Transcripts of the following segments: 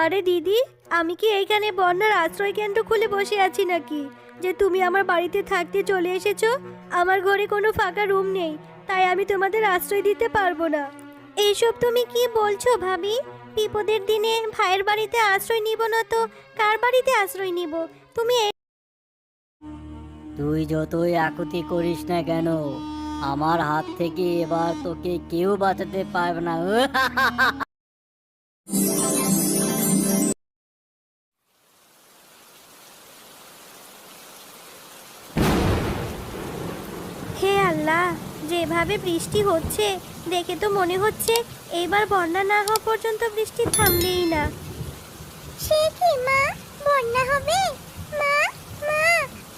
আরে দিদি, আমি কি এইখানে বন্যার আশ্রয় কেন্দ্র খুলে বসে আছি নাকি? যে তুমি আমার বাড়িতে থাকতে চলে এসেছ, আমার ঘরে কোনো ফাঁকা রুম নেই, তাই আমি তোমাদের আশ্রয় দিতে পারব না। এইসব তুমি কি বলছো ভাবি? বিপদের দিনে ভাইয়ের বাড়িতে আশ্রয় নিব না তো, কার বাড়িতে আশ্রয় নিব? তুমি তুই যতই আকুতি করিস না কেন, আমার হাত থেকে এবার তোকে কেউ বাঁচাতে পারবে না। আল্লাহ যেভাবে বৃষ্টি হচ্ছে দেখে তো মনে হচ্ছে এইবার বন্যা না হওয়া পর্যন্ত বৃষ্টি থামবেই না। সে কি মা? বন্যা হবে? মা মা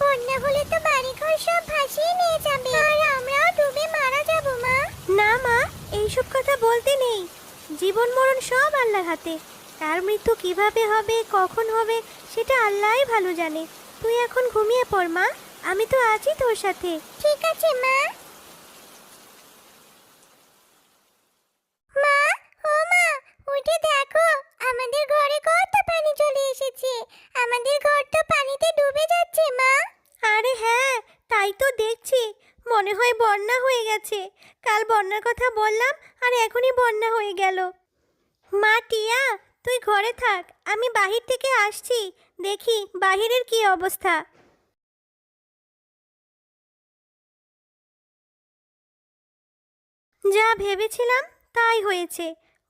বন্যা হলে তো বাড়িঘর সব ভাসিয়ে নিয়ে যাবে। আর আমরাও ডুবে মারা যাব মা। না মা এইসব কথা বলতে নেই। জীবন মরণ সব আল্লাহর হাতে। কার মৃত্যু কীভাবে হবে কখন হবে সেটা আল্লাহই ভালো জানে। তুই এখন ঘুমিয়ে পড় মা। আমি তো আছি তোর সাথে। ঠিক আছে মা মা ও মা উঠে দেখো আমাদের ঘরে কত পানি চলে এসেছে। আমাদের ঘর তো পানিতে ডুবে যাচ্ছে মা। আরে হ্যাঁ তাই তো দেখছি। মনে হয় বন্যা হয়ে গেছে। কাল বন্যার কথা বললাম আর এখনই বন্যা হয়ে গেল। মা টিয়া তুই ঘরে থাক। আমি বাহির থেকে আসছি। দেখি বাহিরের কি অবস্থা। যা ভেবেছিলাম তাই হয়েছে।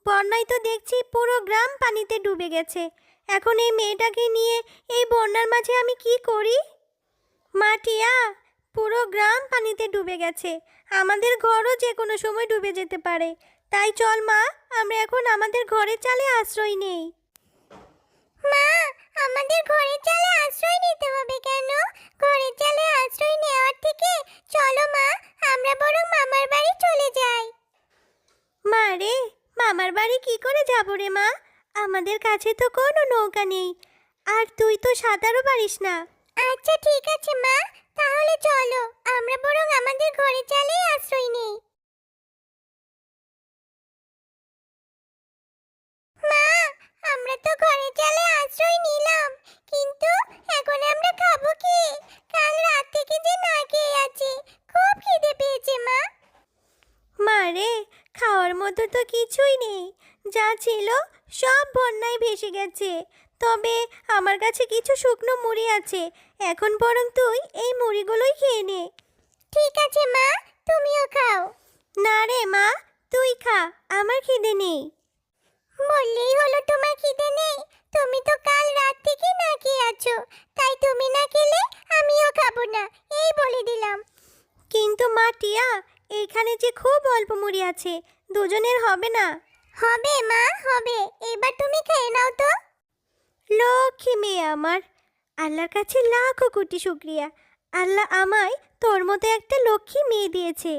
বন্যায় তো দেখছি পুরো গ্রাম পানিতে ডুবে গেছে। এখন এই মেয়েটাকে নিয়ে এই বন্যার মাঝে আমি কি করি? মাটিয়া পুরো গ্রাম পানিতে ডুবে গেছে। আমাদের ঘরও যে কোনো সময় ডুবে যেতে পারে। তাই চল মা আমরা এখন আমাদের ঘরের চালে আশ্রয় নেই। মা আমাদের ঘরের চালে আশ্রয় নিতে হবে কেন? ঘরের চালে আশ্রয় নেওয়ার থেকে চলো মা আমরা বরং মামার বাড়ি চলে যাই। মা রে মামার বাড়ি কি করে যাব রে মা? আমাদের কাছে তো কোনো নৌকা নেই। আর তুই তো সাঁতারও পারিস না। আচ্ছা ঠিক আছে মা। তাহলে চলো। আমরা বরং আমাদের ঘরে চালেই আশ্রয় নেই। মা আমরা তো ঘরে চালে আশ্রয় নিলাম। কিন্তু এখন আমরা খাব কি? কাল রাত থেকে যে না খেয়ে আছি। খুব খিদে পেয়েছে মা। মা রে খাওয়ার মতো তো কিছুই নেই। যা ছিল সব বন্যায় ভেসে গেছে। তবে আমার কাছে কিছু শুকনো মুড়ি আছে। এখন বরং তুই এই মুড়িগুলোই খেয়ে নে। ঠিক আছে মা। তুমিও খাও। না রে মা। তুই খা। আমার খিদে নেই। বললেই হলো তোমার খিদে নেই। তুমি তো কাল রাত থেকে না খেয়ে আছো। তাই তুমি না খেলে আমিও খাব না। এই বলে দিলাম। কিন্তু মা টিয়া এখানে যে খুব অল্প মুড়ি আছে দুজনের হবে না। হবে মা হবে। এবার তুমি খেয়ে নাও তো। লক্ষ্মী মেয়ে আমার আল্লাহর কাছে লাখো কোটি শুক্রিয়া। আল্লাহ আমায় তোর মতো একটা লক্ষ্মী মেয়ে দিয়েছে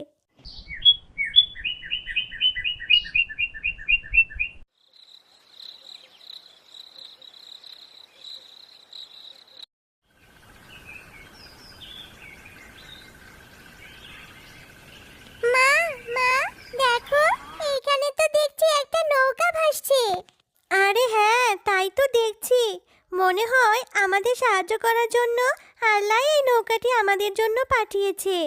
মা মা দেখো এইখানে তো দেখছি একটা নৌকা ভাসছে আরে হ্যাঁ তাই তো দেখছি মনে হয় আমাদের সাহায্য করার জন্য আল্লাহ এই নৌকাটি আমাদের জন্য পাঠিয়েছে।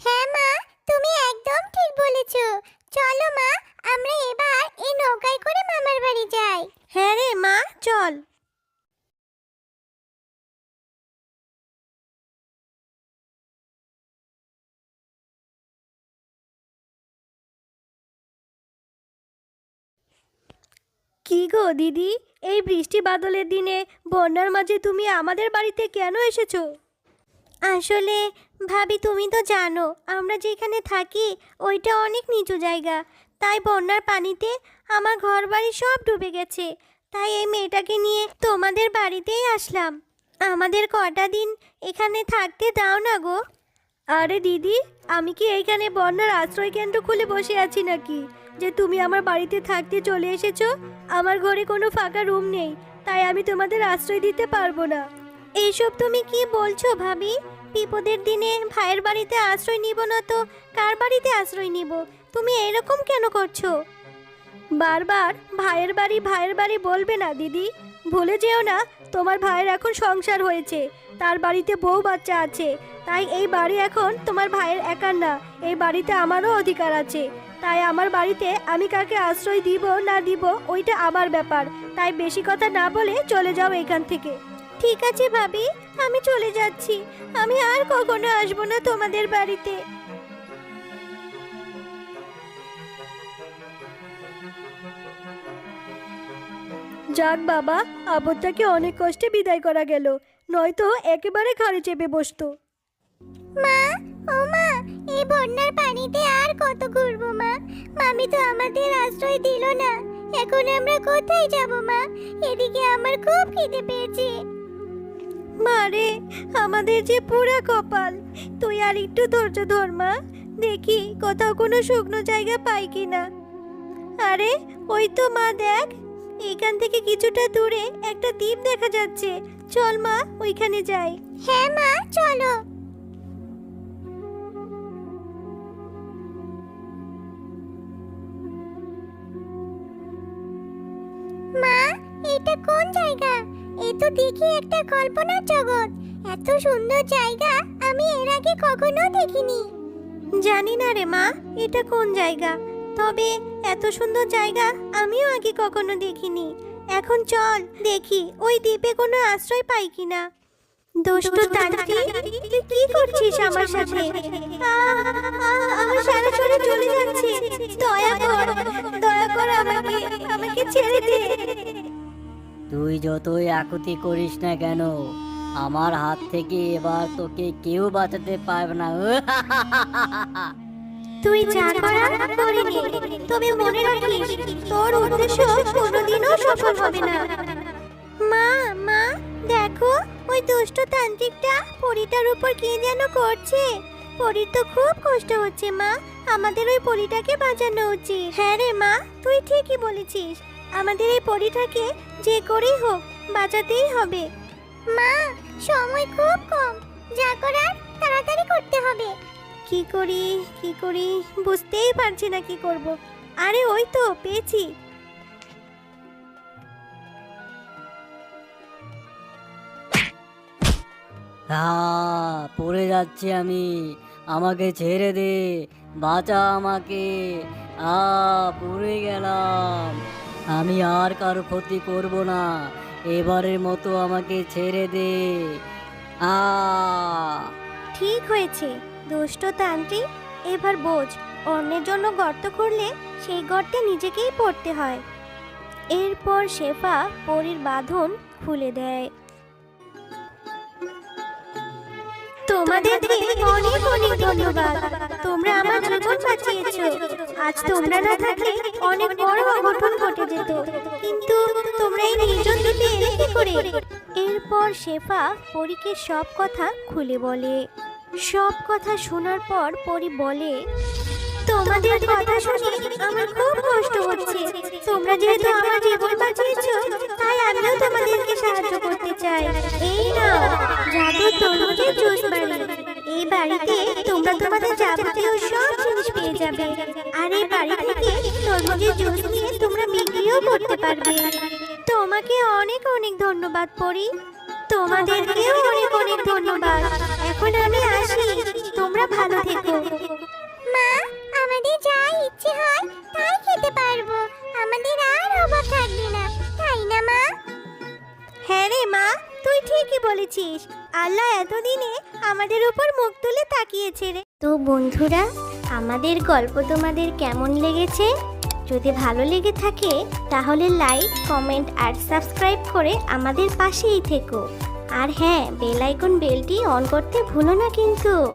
হ্যাঁ মা তুমি একদম ঠিক বলেছ। চলো মা আমরা এবার এই নৌকায় করে মামার বাড়ি যাই। হ্যাঁ রে মা চল। কি গো দিদি? এই বৃষ্টি বাদলের দিনে বন্যার মাঝে তুমি আমাদের বাড়িতে কেন এসেছ? আসলে ভাবি তুমি তো জানো, আমরা যেখানে থাকি ওইটা অনেক নিচু জায়গা। তাই বন্যার পানিতে আমার ঘর বাড়ি সব ডুবে গেছে। তাই এই মেয়েটাকে নিয়ে তোমাদের বাড়িতেই আসলাম। আমাদের কটা দিন এখানে থাকতে দাও না গো। আরে দিদি, আমি কি এইখানে বন্যার আশ্রয় কেন্দ্র খুলে বসে আছি নাকি? যে তুমি আমার বাড়িতে থাকতে চলে এসেছ, আমার ঘরে কোনো ফাঁকা রুম নেই, তাই আমি তোমাদের আশ্রয় দিতে পারব না। এইসব তুমি কি বলছো ভাবি? বিপদের দিনে ভাইয়ের বাড়িতে আশ্রয় নিব না তো, কার বাড়িতে আশ্রয় নিব? তুমি এরকম কেন করছ? বারবার ভাইয়ের বাড়ি ভাইয়ের বাড়ি বলবে না দিদি। ভুলে যেও না তোমার ভাইয়ের এখন সংসার হয়েছে। তার বাড়িতে বউ বাচ্চা আছে। তাই এই বাড়ি এখন তোমার ভাইয়ের একার না, এই বাড়িতে আমারও অধিকার আছে। তাই আমার বাড়িতে আমি কাকে আশ্রয় দিব না দিব, ওইটা আমার ব্যাপার। তাই বেশি কথা না বলে চলে যাও এখান থেকে। ঠিক আছে ভাবি, আমি চলে যাচ্ছি। আমি আর কখনো আসব না তোমাদের বাড়িতে। যাক বাবা আপদটাকে অনেক কষ্টে বিদায় করা গেল। নয়তো একেবারে ঘাড়ে চেপে বসতো। মা ও মা এই বন্যার পানিতে আর কত ঘুরবো মা? মামি তো আমাদের আশ্রয় দিল না। এখন আমরা কোথায় যাব মা? এদিকে আমার খুব খিদে পেয়েছে। মারে আমাদের যে পুরা কপাল। তুই আর একটু ধৈর্য ধর মা। দেখি কোথাও কোনো শুকনো জায়গা পাই কিনা। আরে ওই তো মা দেখ। এখান থেকে কিছুটা দূরে একটা দ্বীপ দেখা যাচ্ছে। চল মা ওইখানে যাই। হ্যাঁ মা চলো। মা এটা কোন জায়গা? এ তো দেখি একটা কল্পনার জগৎ। এত সুন্দর জায়গা আমি এর আগে কখনো দেখিনি। জানি না রে মা এটা কোন জায়গা? তবে এত সুন্দর জায়গা আমিও আগে কখনো দেখিনি। এখন চল দেখি ওই দ্বীপে কোনো আশ্রয় পাই কিনা। দুষ্ট তান্ত্রিক তুই কি করছিস আমার সাথে? আমার সারা শরীর চলে যাচ্ছে। দয়া কর দয়া কর আমাকে আমাকে ছেড়ে দে। তুই যতই আকুতি করিস না কেন আমার হাত থেকে এবার তোকে কেউ বাঁচাতে পারবে না। তুই যা করার করে নে। তবে মনে রাখিস, তোর উদ্দেশ্য কোনোদিনও সফল হবে না। মা মা, দেখো, ওই দুষ্ট তান্ত্রিকটা পরিটার উপর কি যেন করছে। পরির তো খুব কষ্ট হচ্ছে, মা। আমাদের ওই পরিটাকে বাঁচানো উচিত। হ্যাঁ রে, মা, তুই ঠিকই বলেছিস। আমাদের এই পরিটাকে যে করেই হোক, বাঁচাতেই হবে। মা, সময় খুব কম। যা করার তাড়াতাড়ি করতে হবে। কি করি কি করি? বুঝতেই পারছি না কি করব। আরে ওই তো পেয়েছি। পড়ে যাচ্ছি আমি। আমাকে ছেড়ে দে বাঁচা আমাকে। আ পড়ে গেলাম। আমি আর কারও ক্ষতি করব না। এবারের মতো আমাকে ছেড়ে দে। আ। ঠিক হয়েছে। দুষ্ট তান্ত্রিক এবার বোঝ, অন্যের জন্য গর্ত করলে সেই গর্তে নিজেকেই পড়তে হয়। এরপর শেফা পরীর বাঁধন খুলে দেয়। তোমাদেরকে অনেক অনেক ধন্যবাদ। তোমরা আমার জীবন বাঁচিয়েছো। আজ তোমরা না থাকলে অনেক বড় অঘটন ঘটে যেত। কিন্তু তোমরা এই নির্জন এলে কি করে? এরপর শেফা পরীকে সব কথা খুলে বলে। সব কথা শোনার পর পরি বলে তোমাদের কথা শুনে আমার খুব কষ্ট হচ্ছে। তোমরা যেহেতু আমার জীবন বাঁচিয়েছো তাই আমিও তোমাদেরকে সাহায্য করতে চাই। এই নাও জাদু তরমুজের জুস বাড়ি। এই বাড়িতে তোমরা তোমাদের যাবতীয় সব জিনিস পেয়ে যাবে। আর এই বাড়ি থেকে তরমুজের জুস নিয়ে তোমরা বিক্রিও করতে পারবে। তোমাকে অনেক অনেক ধন্যবাদ পরি। তোমাদেরকেও অনেক অনেক ধন্যবাদ। এখন আমি আসি। তোমরা ভালো থেকো। মা আমাদের যা ইচ্ছে হয় তাই খেতে পারব। আমাদের আর অভাব থাকবে না তাই না মা? হ্যাঁ রে মা তুই ঠিকই বলেছিস। আল্লাহ এতদিনে আমাদের উপর মুখ তুলে তাকিয়েছে রে। তো বন্ধুরা আমাদের গল্প তোমাদের কেমন লেগেছে? যদি ভালো লেগে থাকে, তাহলে লাইক কমেন্ট আর সাবস্ক্রাইব করে আমাদের পাশেই থেকো। আর হ্যাঁ বেলাইকন বেলটি অন করতে ভুলো না কিন্তু।